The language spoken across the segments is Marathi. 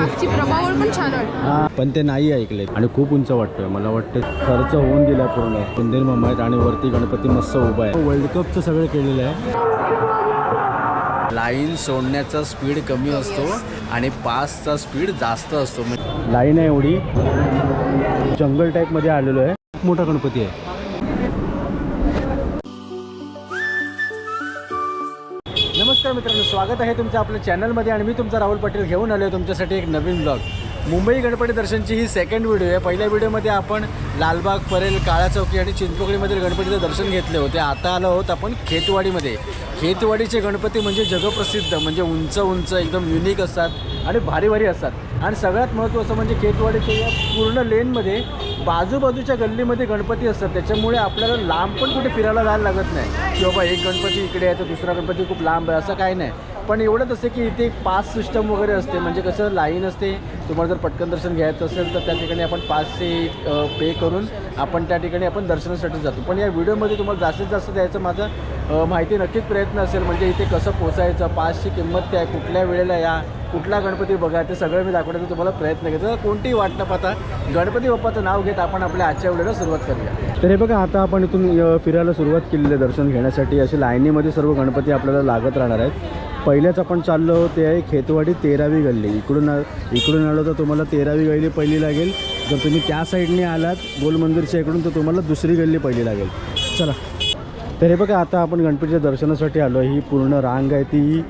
मागची प्रभावळ पण छान वाटते. हा. पण ते नाही ऐकले. आणि खूप उंच वाटतोय. मला वाटतं खर्च होऊन गेला पूर्ण. कुंदेर मामा आहेत आणि वरती गणपती मस्त उभा आहे. वर्ल्ड कपचं सगळं केलेलं आहे. लाईन सोडण्याचा स्पीड कमी असतो आणि पासचा स्पीड जास्त असतो. लाईन आहे एवढी. जंगल टाईपमध्ये आलेलो आहे. खूप मोठा गणपती आहे. मित्रांनो स्वागत आहे तुमचं आपल्या चॅनलमध्ये आणि मी तुमचा राहुल पाटील घेऊन आलो आहे तुमच्यासाठी एक नवीन ब्लॉग मुंबई गणपती दर्शनची ही सेकंड व्हिडिओ आहे. पहिल्या व्हिडिओमध्ये आपण लालबाग परेल काळा चौकी आणि चिंचपोकळीमधील गणपतीचं दर्शन घेतले होते. आता आलो आहोत आपण खेतवाडीमध्ये. खेतवाडीचे गणपती म्हणजे जगप्रसिद्ध म्हणजे उंच उंच एकदम युनिक असतात आणि भारी भारी असतात. आणि सगळ्यात महत्त्वाचं म्हणजे खेतवाडीच्या या पूर्ण लेनमध्ये बाजूबाजूच्या गल्लीमध्ये गणपती असतात. त्याच्यामुळे आपल्याला लांब पण कुठे फिरायला जायला लागत नाही. की बाबा एक गणपती इकडे आहे तर दुसरा गणपती खूप लांब आहे असं काही नाही. पण एवढंच असते की इथे एक पास सिस्टम वगैरे असते. म्हणजे कसं लाईन असते. तुम्हाला जर पटकन दर्शन घ्यायचं असेल तर त्या ठिकाणी आपण पाचशे पे करून आपण त्या ठिकाणी आपण दर्शनासाठी जातो. पण या व्हिडिओमध्ये तुम्हाला जास्तीत जास्त द्यायचं माझं माहिती नक्कीच प्रयत्न असेल. म्हणजे इथे कसं पोचायचं पासची किंमत काय कुठल्या वेळेला या कुठला गणपती बघा ते सगळं मी दाखवण्याचा तुम्हाला प्रयत्न घेतो तर कोणतीही वाट न पाहता गणपती बाप्पाचं नाव घेत आपण आपल्या आजच्या व्हिडिओला सुरुवात करूया. तर हे बघा आता आपण इथून फिरायला सुरुवात केलेली आहे दर्शन घेण्यासाठी. असे लाईनीमध्ये सर्व गणपती आपल्याला लागत राहणार आहेत. पहिल्याच आपण चाललो ते आहे खेतवाडी तेरावी गल्ली. इकडून इकडून आलो तर तुम्हाला तेरावी गल्ली पहिली लागेल. जर तुम्ही त्या साईडने आलात गोल मंदिरच्या इकडून तर तुम्हाला दुसरी गल्ली पहिली लागेल. चला. तर हे बघा आता आपण गणपतीच्या दर्शनासाठी आलो. ही पूर्ण रांग आहे ती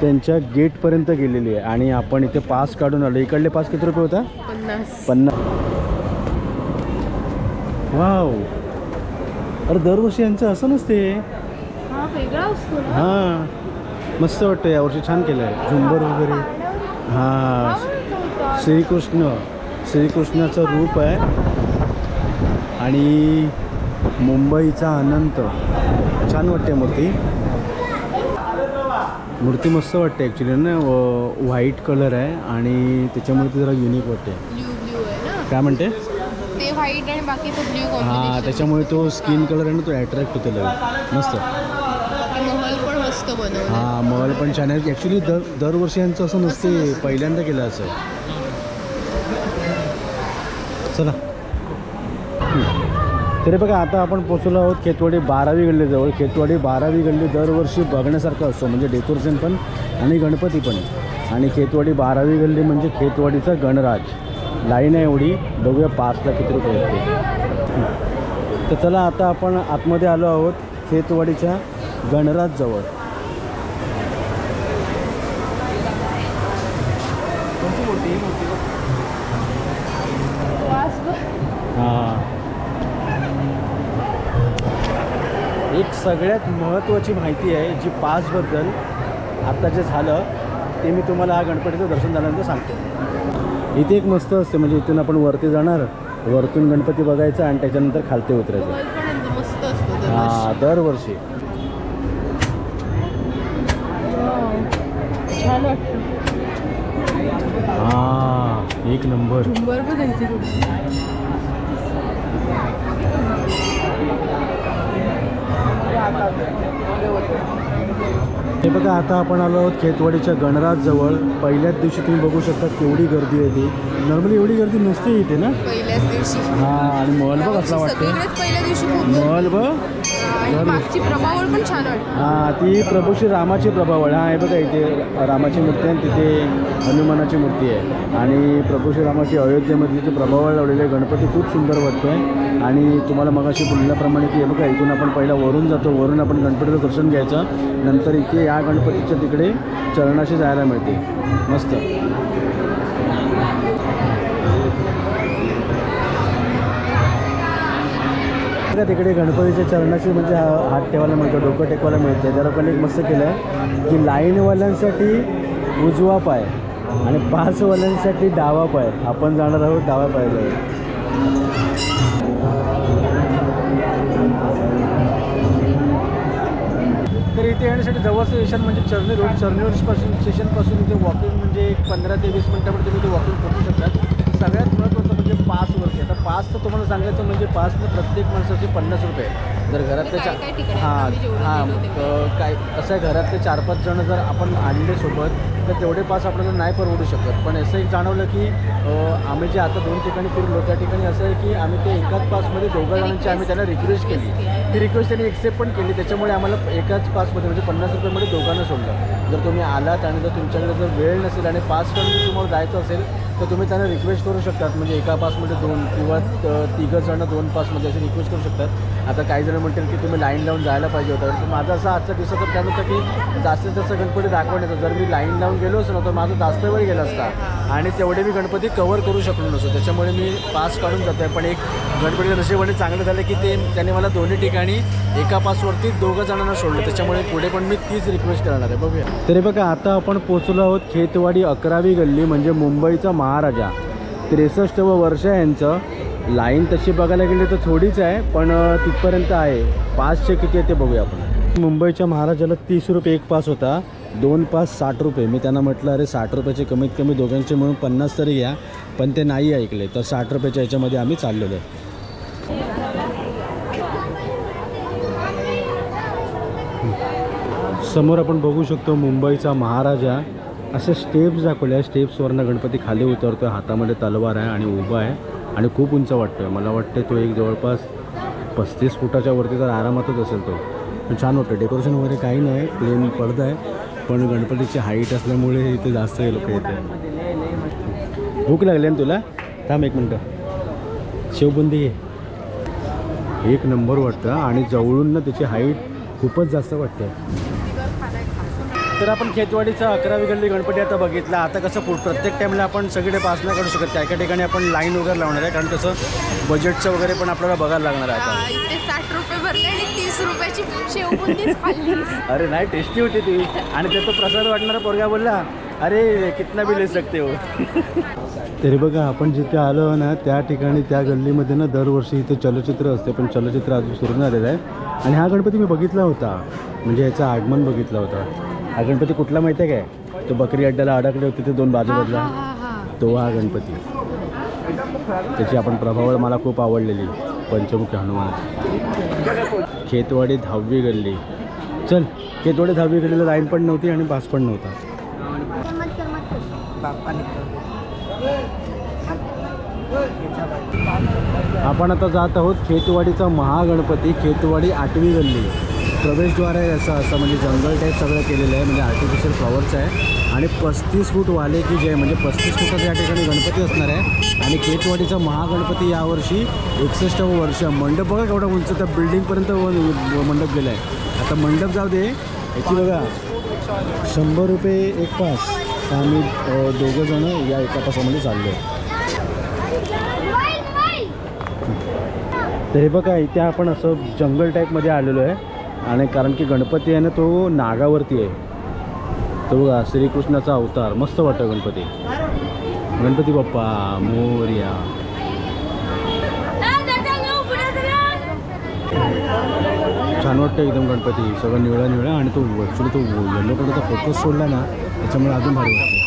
त्यांच्या गेटपर्यंत गेलेली आहे. आणि आपण इथे पास काढून आलो. इकडले पास किती रुपये होता? पन्नास. पन्नास. वाव. अरे दरवर्षी यांचं असं नसते. हा हां. मस्त वाटतं यावर्षी छान केलं आहे झुंबर वगैरे. हां. श्रीकृष्ण. श्रीकृष्णाचं रूप आहे. आणि मुंबईचा अनंत. छान वाटते मूर्ती. मूर्ती मस्त वाटते ॲक्च्युली ना? व्हाईट कलर आहे आणि त्याच्यामुळे ती जरा युनिक वाटते. काय म्हणते? हां त्याच्यामुळे तो स्किन कलर आहे ना तो अट्रॅक्ट होतो लगेच. मस्त. हां महल पण छान आहे. ॲक्च्युली दर दरवर्षी यांचं असं नसते. पहिल्यांदा केलं असं. चला. तरी बघा आता आपण पोचलो आहोत खेतवाडी बारावी गल्लीजवळ. खेतवाडी बारावी गल्ली दरवर्षी बघण्यासारखं असतो म्हणजे डेकोरेशन पण आणि गणपती पण. आणि खेतवाडी बारावी गल्ली म्हणजे खेतवाडीचा गणराज. लाईन आहे एवढी बघूया पाचला किती रुपये येते तर चला आता आपण आतमध्ये आलो आहोत खेतवाडीच्या गणराजजवळ. हां. एक सगळ्यात महत्त्वाची माहिती आहे जी पासबद्दल आता जे झालं ते मी तुम्हाला हा गणपतीचं दर्शन झाल्यानंतर सांगतो. इथे एक मस्त असते म्हणजे इथून आपण वरती जाणार वरतून गणपती बघायचा आणि त्याच्यानंतर खालते उतरायचं. हां दरवर्षी. हां एक नंबर झुंबर पण त्यांची खूप हे बघा आता आपण आलो आहोत खेतवाडीच्या गणराजजवळ. पहिल्याच दिवशी तुम्ही बघू शकता केवढी गर्दी आहे ती. नॉर्मली एवढी गर्दी नसते इथे ना? पहिल्याच दिवशी. हां आणि महल बघ असला वाटतं. महल बघ. आणि मागची प्रभावळ पण छान वाटतं. हां ती प्रभू श्री रामाची प्रभावळ. हां हे बघा इथे रामाची मूर्ती आहे आणि तिथे हनुमानाची मूर्ती आहे. आणि प्रभू श्री रामाची अयोध्येमधली जी प्रभावळ लावलेली आहे गणपती खूप सुंदर वाटतो आहे आणि तुम्हाला मगाशी बोलल्याप्रमाणे की हे बघा इथून आपण पहिला वरून जातो. वरून आपण गणपतीचं दर्शन घ्यायचं. नंतर इथे या गणपतीच्या तिकडे चरणाशी जायला मिळते. मस्त. का तिकडे गणपतीच्या चरणाशी म्हणजे हात ठेवायला मिळतो डोकं टेकवायला मिळते. त्या लोकांनी एक मस्त केलं आहे की लाईनवाल्यांसाठी उजवा पाय आणि पाचवाल्यांसाठी डावा पाय. आपण जाणार आहोत डावा पायला. तर इथे येण्यासाठी जवळचं स्टेशन म्हणजे चर्नी रोड चर्नी रोडपासून स्टेशनपासून इथे वॉकिंग म्हणजे एक पंधरा ते वीस मिनटामध्ये तुम्ही ते वॉकिंग करू शकतात. सगळ्यात महत्त्वाचं पासवरती आता पासचं तुम्हाला सांगायचं म्हणजे पासनं प्रत्येक माणसाचे पन्नास रुपये जर घरातले ठिकाणी हां हां काय असं आहे घरातले चार पाच जण जर आपण आणले सोबत तर तेवढे पास आपल्याला नाही परवडू शकत. पण असं एक जाणवलं की आम्ही जे आता दोन ठिकाणी फिरलो त्या ठिकाणी असं आहे की आम्ही ते एकाच पासमध्ये दोघं जणांची आम्ही त्यांना रिक्वेस्ट केली. ती रिक्वेस्ट त्यांनी एक्सेप्ट पण केली. त्याच्यामुळे आम्हाला एकाच पासमध्ये म्हणजे पन्नास रुपयामध्ये दोघांना सोडलं. जर तुम्ही आलात आणि जर तुमच्याकडे जर वेळ नसेल आणि पास जर तुम्हाला जायचं असेल तर तुम्ही त्यांना रिक्वेस्ट करू शकतात. म्हणजे एका पासमध्ये दोन किंवा तिघं जण दोन पासमध्ये अशी रिक्वेस्ट करू शकतात. आता काही जण म्हणतील की तुम्ही लाईन लावून जायला पाहिजे होतं. तर माझं असं आजचा दिवसाचा प्लॅन होता की जास्तीत जास्त गणपती दाखवण्याचा. जर मी लाईन लावून गेलोच ना तर माझं जास्त वेळ गेला असता. आणि तेवढे मी गणपती कवर करू शकलो नसतो. त्याच्यामुळे मी पास काढून जातो आहे पण एक गणपतीचं नशिबाने चांगलं झालं की ते त्याने मला दोन्ही ठिकाणी एका पासवरती दोघं जणांना सोडलं. त्याच्यामुळे पुढे पण मी तीच रिक्वेस्ट करणार आहे. बघूया. तरी बघा आता आपण पोचलो आहोत खेतवाडी अकरावी गल्ली म्हणजे मुंबईचा महाराजा. त्रेसष्टवं वर्ष आहे यांचं. लाईन तशी बघायला गेली तर थोडीच आहे पण तिथपर्यंत आहे. पासचे किती आहे ते बघूया आपण. मुंबईच्या महाराजाला तीस रुपये एक पास होता. दोन पाच साठ रुपये. मी त्यांना म्हटलं अरे साठ रुपयाचे कमीत कमी दोघांचे म्हणून पन्नास तरी घ्या पण ते नाही ऐकले. तर साठ रुपयाच्या याच्यामध्ये आम्ही चाललेलो आहे. समोर आपण बघू शकतो मुंबईचा महाराजा. असे स्टेप्स दाखवले स्टेप्सवरनं गणपती खाली उतरतो हातामध्ये तलवार आहे आणि उभा आहे आणि खूप उंच वाटतो आहे मला वाटतं तो एक जवळपास पस्तीस फुटाच्या वरती तर आरामातच असेल तो. छान वाटतं डेकोरेशन वगैरे काही नाही प्लेन पडदा आहे. पण गणपतीची हाईट असल्यामुळे इथे जास्त लोक येते भूक लागली ना तुला? थांब एक मिनटं. शिवबुंदी घे. एक नंबर वाटतं आणि जवळून ना त्याची हाईट खूपच जास्त वाटते. तर आपण खेतवाडीचा अकरावी गल्ली गणपती आता बघितला. आता कसं पुढ प्रत्येक टाईमला आपण सगळे पास नाही करू शकत. काही ठिकाणी आपण लाईन वगैरे लावणार आहे. कारण कसं बजेटचं वगैरे पण आपल्याला बघायला लागणार आहे आता. हा, इथे साठ रुपये भरले आणि तीस रुपयाची शेवबुंदीच खाल्ली. अरे नाही टेस्टी होती ती. आणि त्याचा प्रसाद वाटणारा पोरगा बोलला अरे कितना भी ले सकते हो. तरी बघा आपण जिथे आलो ना त्या ठिकाणी त्या गल्लीमध्ये ना दरवर्षी इथे चलचित्र असते. पण चलचित्र अजून सुरू झालेलं आहे. आणि हा गणपती मी बघितला होता. म्हणजे याचं आगमन बघितलं होतं. हा गणपती कुठला माहिती आहे काय? तो बकरी अड्ड्याला अडकले होते ते दोन बाजूबदला तो हा गणपती. त्याची आपण प्रभावळ मला खूप आवडलेली पंचमुखी हनुमान. खेतवाडी दहावी गल्ली. चल खेतवाडी दहावी गल्लीला लाईन पण नव्हती आणि पास पण नव्हता. आपण आता जात आहोत खेतवाडीचा महागणपती खेतवाडी आठवी गल्ली. प्रवेशद्वार आहे असं असं म्हणजे जंगल टाईप सगळं केलेलं आहे. म्हणजे आर्टिफिशियल फ्लॉवर्स आहे. आणि पस्तीस फूट वाले की जे आहे, म्हणजे पस्तीस फुटात या ठिकाणी गणपती असणार आहे. आणि केतवाडीचा महागणपती यावर्षी एकसष्टावं वर्ष मंडप बघा केवढा उंच त्या बिल्डिंगपर्यंत मंडप गेला आहे. आता मंडप जाऊ दे. याची बघा. शंभर रुपये एक पास आम्ही दोघंजणं दोघं या एका तासामध्ये चाललो तर हे बघा इथे आपण असं जंगल टाईपमध्ये आलेलो आहे. आणि कारण की गणपती आहे ना तो नागावरती आहे. तो बघा श्रीकृष्णाचा अवतार. मस्त वाटतं गणपती. गणपती बाप्पा मोर्या. छान वाटतं एकदम गणपती. सगळं निळा निळा आणि तो ॲक्च्युली तो येलो कलरचा फोकस सोडला ना त्याच्यामुळे अजून भारी वाटतं.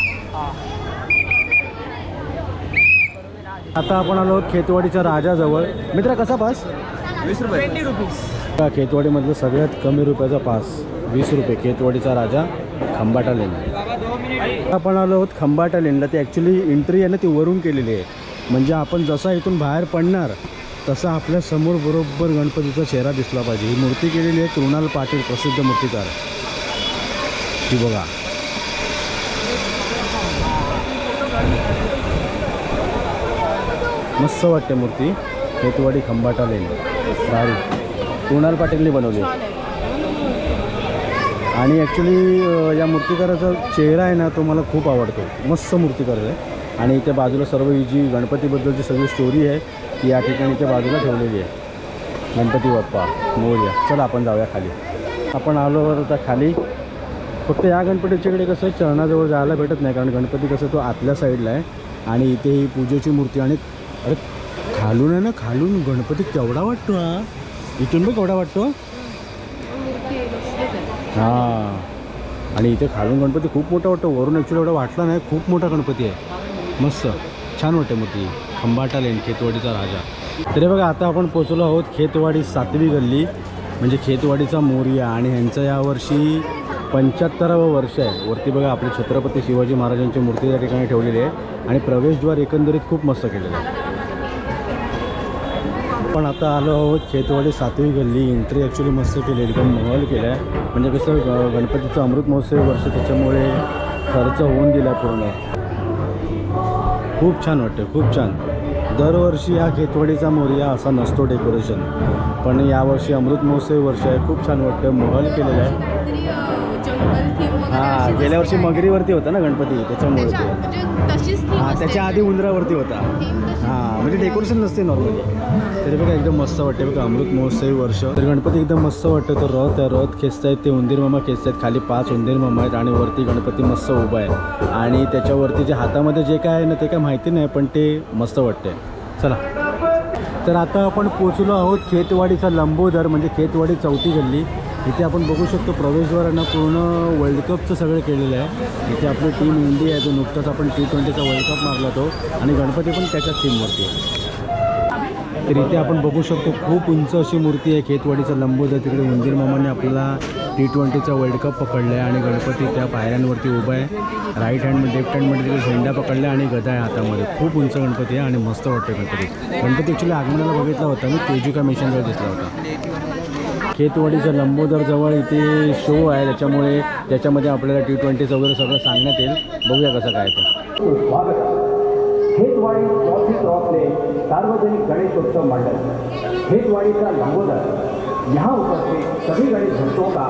आता आपण आलो खेतवाडीच्या राजाजवळ. मित्रा कसा पास? वीस रुपये. हा खेतवाडीमधलं सगळ्यात कमी रुपयाचा पास. वीस रुपये. खेतवाडीचा राजा खंबाटा लेन आपण आलो आहोत खंबाटा लेनला ती ॲक्च्युली एंट्री आहे ना ती वरून केलेली आहे. म्हणजे आपण जसा इथून बाहेर पडणार तसा आपल्यासमोर बरोबर गणपतीचा चेहरा दिसला पाहिजे. ही मूर्ती केलेली आहे कृणाल पाटील प्रसिद्ध मूर्तिकार. ती बघा. मस्त वाटते मूर्ती. खेतवाडी खंबाटा लेन सारी कुणाल पाटीलने बनवली. आहे आणि ॲक्च्युली या मूर्तिकाराचा चेहरा आहे ना तो मला खूप आवडतो. मस्त मूर्तिकार आहे. आणि इथे बाजूला सर्व ही जी गणपतीबद्दलची सगळी स्टोरी आहे ती या ठिकाणी इथे बाजूला ठेवलेली आहे. गणपती बाप्पा मोर्या. चला आपण जाऊया खाली. आपण आलो आता खाली. फक्त या गणपतीच्याकडे कसं आहे, चरणाजवळ जायला भेटत नाही कारण गणपती कसं तो आतल्या साईडला आहे. आणि इथे ही पूजेची मूर्ती आणि अरे खालून आहे ना खालून गणपती केवढा वाटतो हा? इथून बघ केवढा वाटतो. हा. हां आणि इथे खालून गणपती खूप मोठा वाटतो. वरून ॲक्च्युली एवढा वाटला नाही. खूप मोठा गणपती आहे. मस्त. छान वाटते मूर्ती. खंबाटा लेन खेतवाडीचा राजा. तरी बघा आता आपण पोचलो आहोत खेतवाडी सातवी गल्ली. म्हणजे खेतवाडीचा मोर्या आणि ह्यांचं यावर्षी पंच्याहत्तरावं वर्ष आहे. वरती बघा आपले छत्रपती शिवाजी महाराजांची मूर्ती त्या ठिकाणी ठेवलेली आहे. आणि प्रवेशद्वार एकंदरीत खूप मस्त केलेलं आहे. पण आता आलो आहोत. खेतवाडी सातवी गल्ली. एंट्री ॲक्च्युली मस्त केली एकदम महल केला आहे म्हणजे कसं ग- गणपतीचं अमृत महोत्सव वर्ष त्याच्यामुळे खर्च होऊन दिला पूर्ण. खूप छान वाटतं खूप छान. दरवर्षी हा खेतवाडीचा मोरिया असा नसतो डेकोरेशन पण यावर्षी अमृत महोत्सव वर्ष आहे. खूप छान वाटतं महल केलेलं आहे. हां गेल्या वर्षी. मगरीवरती होता ना गणपती? त्याच्यामुळे ते. म्हणजे हां. त्याच्या आधी उंदरावरती होता. हां. म्हणजे डेकोरेशन नसते नॉर्मली तरी बघा एकदम मस्त वाटते बघा अमृत महोत्सवी वर्ष. तर गणपती एकदम मस्त वाटतं तर रथ आहे रथ खेचतायत ते उंदीर मामा खेचतायत. खाली पाच उंदीर मामा आहेत आणि वरती गणपती मस्त उभा आहे. आणि त्याच्यावरती जे हातामध्ये जे काय आहे ना ते काय माहिती नाही पण ते मस्त वाटते चला. तर आता आपण पोचलो आहोत खेतवाडीचा लंबोदर म्हणजे खेतवाडी चौथी गल्ली. इथे आपण बघू शकतो प्रवेशद्वारांना पूर्ण वर्ल्ड कपचं सगळं केलेलं आहे. इथे आपली टीम इंडिया आहे तो नुकताच आपण टी ट्वेंटीचा वर्ल्ड कप मारला तो. आणि गणपती पण त्याच्याच टीमवरती आहे. तर इथे आपण बघू शकतो खूप उंच अशी मूर्ती आहे खेतवाडीचा लंबोदर. तिकडे उंदीर मामाने आपल्याला टी ट्वेंटीचा वर्ल्ड कप पकडला आहे आणि गणपती त्या पायऱ्यांवरती उभा आहे. राईट हँड लेफ्ट हँडमध्ये तिकडे झेंडा पकडला आहे आणि गदा आहे हातामध्ये. खूप उंच गणपती आहे आणि मस्त वाटते गणपती. गणपती ॲक्च्युली आगमनाला बघितला होता मी तेजुका मिशनवर दिसला होता. खेतवाडीच्या लंबोदर जवळ इथे शो आहे. त्याच्यामुळे त्याच्यामध्ये आपल्याला टी ट्वेंटीचं वगैरे सगळं सांगण्यात येईल. बघूया कसं काय ते. हेतवाडी ट्रॉफी क्रॉपले सार्वजनिक गणेशोत्सव मंडल. हेतवाड़ीचा लंबोदर. यहाँ उपस्थित सभी गणेश भक्तों का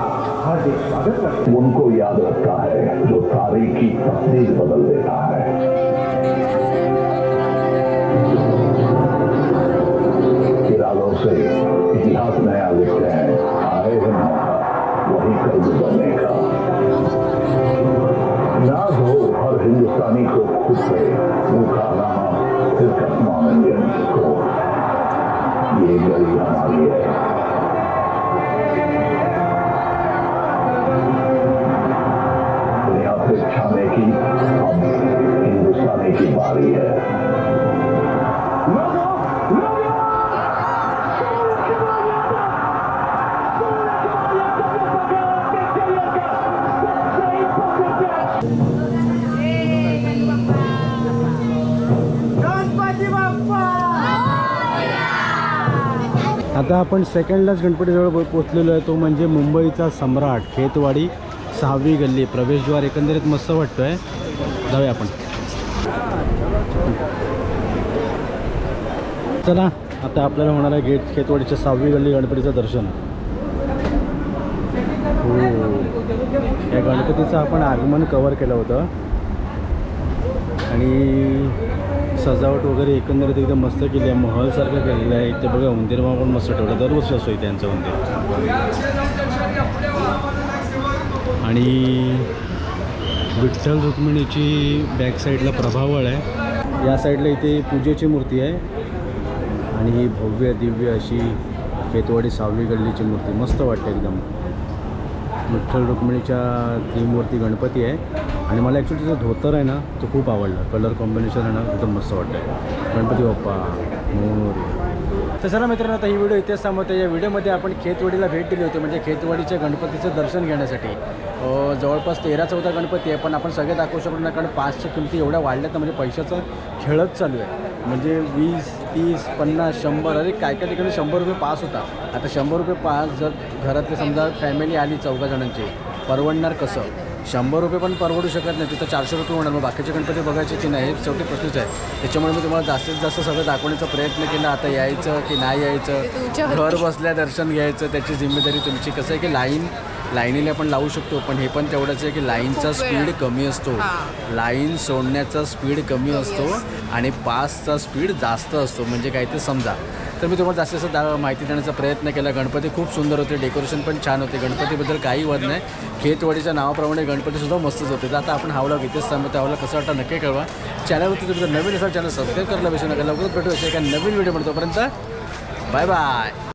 हार्दिक स्वागत करते हैं. उनको याद रखता है जो तारीख की तस्वीर बदल देता है। इरादों से इतिहास नया लिखते हैं हिंदुस्तानी को खुद पे मुंह खाना फिर कसमा व्यंजन को ये गली हमारी है दुनिया से छाने की अब हिंदुस्तानी की बारी है आता आपण सेकंडलाच गणपतीजवळ पोचलेलो आहे. तो म्हणजे मुंबईचा सम्राट खेतवाडी सहावी गल्ली. प्रवेशद्वार एकंदरीत मस्त वाटतो आहे जाऊया आपण. चला आता आपल्याला होणार आहे गेट खेतवाडीच्या सहावी गल्ली गणपतीचं दर्शन. हो. या गणपतीचं आपण आगमन कवर केलं होतं. आणि सजावट वगैरे एकंदरीत एकदम मस्त केली आहे. महलसारखं केलेलं आहे. इथे बघा उंदीर मामा पण मस्त ठेवलं. दरवर्षी असतो इथे त्यांचं उंदीर. आणि विठ्ठल रुक्मिणीची बॅक साईडला प्रभावळ आहे. या साईडला इथे पूजेची मूर्ती आहे. आणि ही भव्य दिव्य अशी खेतवाडी सावली गल्लीची मूर्ती. मस्त वाटते एकदम. विठ्ठल रुक्मिणीच्या थीमवरती गणपती आहे. आणि मला ॲक्च्युली त्याचं धोतर आहे ना तो खूप आवडला. कलर कॉम्बिनेशन आहे ना एकदम मस्त वाटतं गणपती बाप्पा मोर. तर चला मित्रांनो आता ही व्हिडिओ इथेच थांबवते. या व्हिडिओमध्ये आपण खेतवाडीला भेट दिली होती म्हणजे खेतवाडीच्या गणपतीचं दर्शन घेण्यासाठी. जवळपास तेरा चौदा गणपती आहे पण आपण सगळे दाखवू शकतो नाही कारण पाचच्या किमती एवढ्या वाढल्या तर म्हणजे पैशाचं खेळच चालू आहे. म्हणजे वीस तीस पन्नास शंभर अरे काय काय ठिकाणी शंभर रुपये पास होता. आता शंभर रुपये पास जर घरातले समजा फॅमिली आली चौघा जणांची परवडणार कसं? शंभर रुपये पण परवडू शकत नाही. तिथं चारशे रुपये होणार. मग बाकीचे गणपती बघायचे की नाही हे शेवटी प्रश्नच आहे. त्याच्यामुळे मी तुम्हाला जास्तीत जास्त सगळं दाखवण्याचा प्रयत्न केला. आता यायचं की नाही यायचं. घर बसल्या दर्शन घ्यायचं? त्याची जिम्मेदारी तुमची कसं आहे की लाईन लाईनीला आपण लावू शकतो पण हे पण तेवढंच आहे की लाईनचा स्पीड. कमी असतो. लाईन सोडण्याचा स्पीड कमी असतो आणि पासचा स्पीड जास्त असतो म्हणजे काय ते समजा. तर मी तुम्हाला जास्त दा माहिती देण्याचा प्रयत्न केला. गणपती खूप सुंदर होते डेकोरेशन पण छान होते. गणपतीबद्दल काही वद नाही. खेतवाडीच्या नावाप्रमाणे गणपतीसुद्धा मस्तच होते. तर आता आपण हा व्लॉग इथेच थांबतो. त्या व्लॉग कसं वाटतं नक्की कळवा. चॅनलवरती तुम्ही जर नवीन असाल चॅनल सबस्क्राईब करायला विसरू नका. लवकरच भेटू अशा एका नवीन व्हिडिओ तोपर्यंत बाय बाय